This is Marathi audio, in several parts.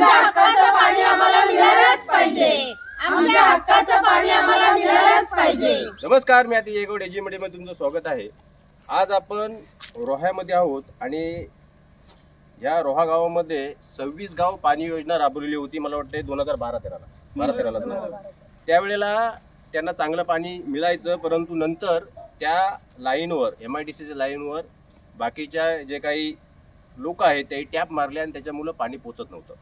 आमच्या हक्काचं पाणी आम्हाला मिळालंच पाहिजे. आमच्या हक्काचं पाणी आम्हाला मिळालंच पाहिजे. नमस्कार मी आता येगोड एजी मध्ये तुमचं स्वागत आहे. आज आपण रोह्यामध्ये आहोत आणि या रोहा गावामध्ये सव्वीस गाव पाणी योजना राबवलेली होती मला वाटते दोन हजार बारा तेराला. बारा तेराला त्यावेळेला त्यांना चांगलं पाणी मिळायचं परंतु नंतर त्या लाईनवर एम आय डी सीच्या लाईनवर बाकीच्या जे काही लोक आहेत ते टॅप मारले आणि त्याच्यामुळं पाणी पोचत नव्हतं.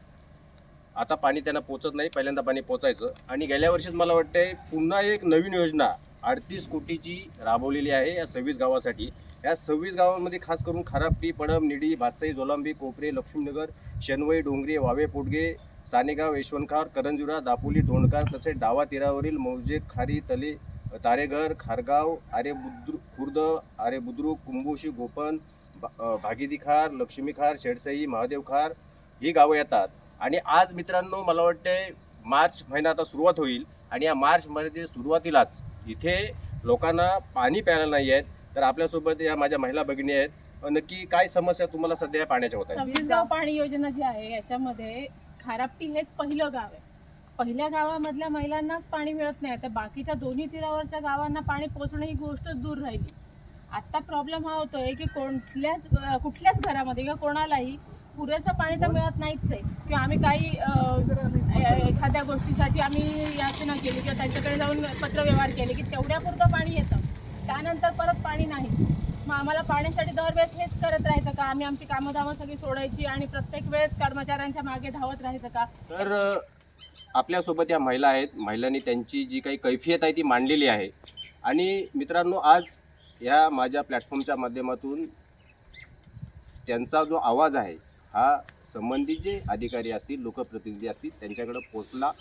आता पाणी त्यांना पोचत नाही पहिल्यांदा पाणी पोचायचं. आणि गेल्या वर्षीच मला वाटतंय पुन्हा एक नवीन योजना अडतीस कोटीची राबवलेली आहे या सव्वीस गावासाठी. या सव्वीस गावांमध्ये खास करून खारापी पडम निडी भासाई जोलांबी कोपरे लक्ष्मीनगर शनवई डोंगरे वावे पोटगे सानेगाव यशवंतखार करंजुरा दापोली दोंडकार तसेच डावा तीरावरील मौजे खारी तले तारेघर खारगाव आरे बुद्रु खुर्द आरे बुद्रुक कुंभोशी गोपन भा- भागीदीखार लक्ष्मीखार शेडसई महादेवखार ही गावं येतात. आणि आज मित्रांनो मला वाटते मार्च महिना आता सुरुवात होईल आणि या मार्च मध्ये सुरुवातीलाच इथे लोकांना पाणी प्यायला नाही आहेत तर आपल्यासोबत या माझ्या महिला भगिनी आहेत. नक्की काय समस्या तुम्हाला सध्या पाण्याच्या होत्या सव्वीस गाव पाणी योजना जी आहे याच्यामध्ये खारापटी हेच पहिलं गाव आहे. पहिल्या गावामधल्या महिलांनाच पाणी मिळत नाही तर बाकीच्या दोन्ही तीरावरच्या गावांना पाणी पोचणं ही गोष्ट दूर राहिली. आता प्रॉब्लेम हा होतोय की कोणत्याच कुठल्याच घरामध्ये किंवा कोणालाही पुरेसं पाणी तर मिळत नाहीच आहे. किंवा आम्ही काही एखाद्या गोष्टीसाठी आम्ही याचना केली किंवा त्यांच्याकडे जाऊन पत्रव्यवहार केले की तेवढ्यापुरतं पाणी येतं. त्यानंतर परत पाणी नाही. मग आम्हाला पाण्यासाठी दरवेळेस हेच करत राहायचं का? आम्ही आमची कामं सगळी सोडायची आणि प्रत्येक वेळेस कर्मचाऱ्यांच्या मागे धावत राहायचं का? तर आपल्यासोबत या महिला आहेत. महिलांनी त्यांची जी काही कैफियत आहे ती मांडलेली आहे. आणि मित्रांनो आज या माझ्या प्लॅटफॉर्मच्या माध्यमातून त्यांचा जो आवाज आहे हा संबंधित जे अधिकारी असतील लोकप्रतिनिधी असतील त्यांच्याकडे पोचला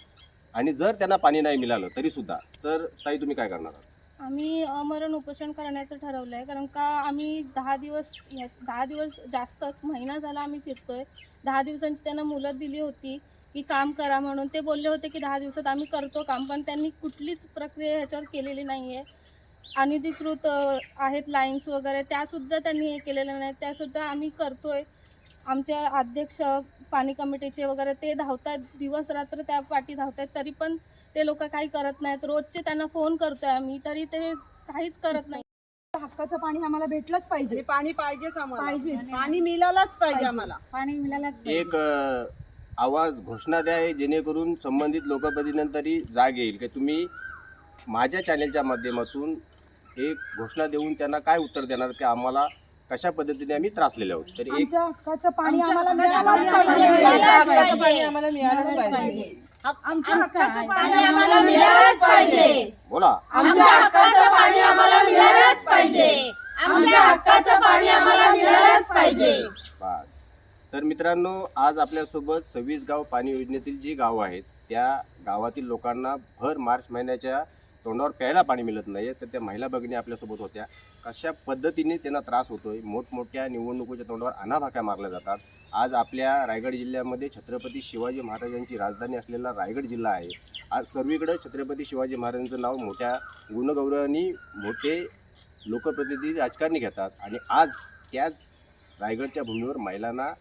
आणि जर त्यांना पाणी नाही मिळालं तरीसुद्धा तर ताई तुम्ही काय करणार आहात? आम्ही अमरण उपोषण करण्याचं ठरवलं आहे कारण का आम्ही दहा दिवस दहा दिवस जास्तच महिना झाला आम्ही फिरतोय. दहा दिवसांची त्यांना मुलत दिली होती की काम करा म्हणून. ते बोलले होते की दहा दिवसात आम्ही करतो काम पण त्यांनी कुठलीच प्रक्रिया ह्याच्यावर केलेली नाही आहे अनधिकृत आहेत लाईन्स वगैरे त्यासुद्धा त्यांनी हे केलेलं नाही. त्यासुद्धा आम्ही करतोय. आमच्या अध्यक्ष पाणी कमिटीचे वगैरे ते धावतात दिवस रात्र त्या पाठी धावतात तरी पण ते लोक काही करत नाहीत रोजचे त्यांना फोन करतोय आम्ही तरी ते काहीच करत नाही हक्काचं पाणी आम्हाला भेटलंच पाहिजे पाणी पाहिजेच आम्हाला पाहिजेच. पाणी मिळालंच पाहिजे पाहिजे. आम्हाला पाणी पाहिजे. एक आवाज घोषणा द्या जेणेकरून संबंधित लोकप्रतिनिधी तरी जाग येईल की तुम्ही माझ्या चॅनेलच्या माध्यमातून एक घोषणा देऊन त्यांना काय उत्तर देणार ते आम्हाला कशा पद्धतीने आम्ही त्रासलेले आहोत तर एक आमच्या हक्काचं पाणी आम्हाला मिळालंच पाहिजे. मिळालंच पाहिजे. आम्हाला मिळालंच पाहिजे. आमच्या हक्काचं पाणी आम्हाला मिळालंच पाहिजे. बोला. आमच्या हक्काचं पाणी आम्हाला मिळालंच पाहिजे. आमच्या हक्काचं पाणी आम्हाला मिळालंच पाहिजे. बस. तर मित्रांनो आज आपल्यासोबत सव्वीस गाव पाणी योजनेतील जी गावं आहेत त्या गावातील लोकांना भर मार्च महिन्याच्या तोंडावर प्यायला पाणी मिळत नाही तर त्या महिला भगिनी आपल्यासोबत होत्या. कशा पद्धतीने त्यांना त्रास होतो आहे मोठमोठ्या निवडणुकीच्या तोंडावर अनाभाक्या मारल्या जातात. आज आपल्या रायगड जिल्ह्यामध्ये छत्रपती शिवाजी महाराजांची राजधानी असलेला रायगड जिल्हा आहे. आज सर्वीकडे छत्रपती शिवाजी महाराजांचं नाव मोठ्या गुणगौरवानी मोठे लोकप्रतिनिधी राजकारणी घेतात. आणि आज त्याच रायगडच्या भूमीवर महिलांना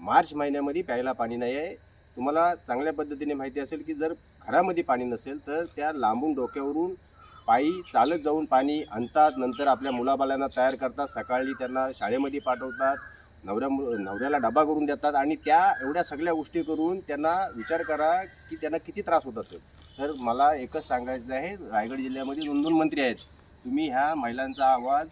मार्च महिन्यामध्ये प्यायला पाणी नाही आहे तुम्हाला चांगल्या पद्धतीने माहिती असेल की जर घरामध्ये पाणी नसेल तर त्या लांबून डोक्यावरून पायी चालत जाऊन पाणी आणतात. नंतर आपल्या मुलाबालांना तयार करतात. सकाळी त्यांना शाळेमध्ये पाठवतात. नवऱ्या नवऱ्याला डबा करून देतात आणि त्या एवढ्या सगळ्या गोष्टी करून त्यांना विचार करा की त्यांना किती त्रास होत असेल. तर मला एकच सांगायचं आहे रायगड जिल्ह्यामध्ये दोन दोन मंत्री आहेत. तुम्ही ह्या महिलांचा आवाज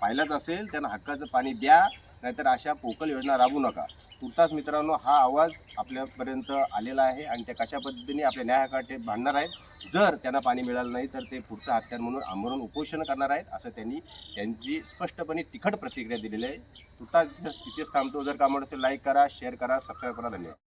पाहिलाच असेल त्यांना हक्काचं पाणी द्या. नाहीतर अशा पोकल योजना राबवू नका. तुर्तास मित्रांनो हा आवाज आपल्यापर्यंत आलेला आहे आणि त्या कशा पद्धतीने आपल्या न्यायाकाठे भांडणार आहेत? जर त्यांना पाणी मिळालं नाही तर ते पुढचं हत्यार म्हणून आमरण उपोषण करणार आहेत असं त्यांनी त्यांची स्पष्टपणे तिखट प्रतिक्रिया दिलेली आहे. तुर्तास इथेच थांबतो. जर का आवडत लाईक करा शेअर करा सबस्क्राईब करा. धन्यवाद.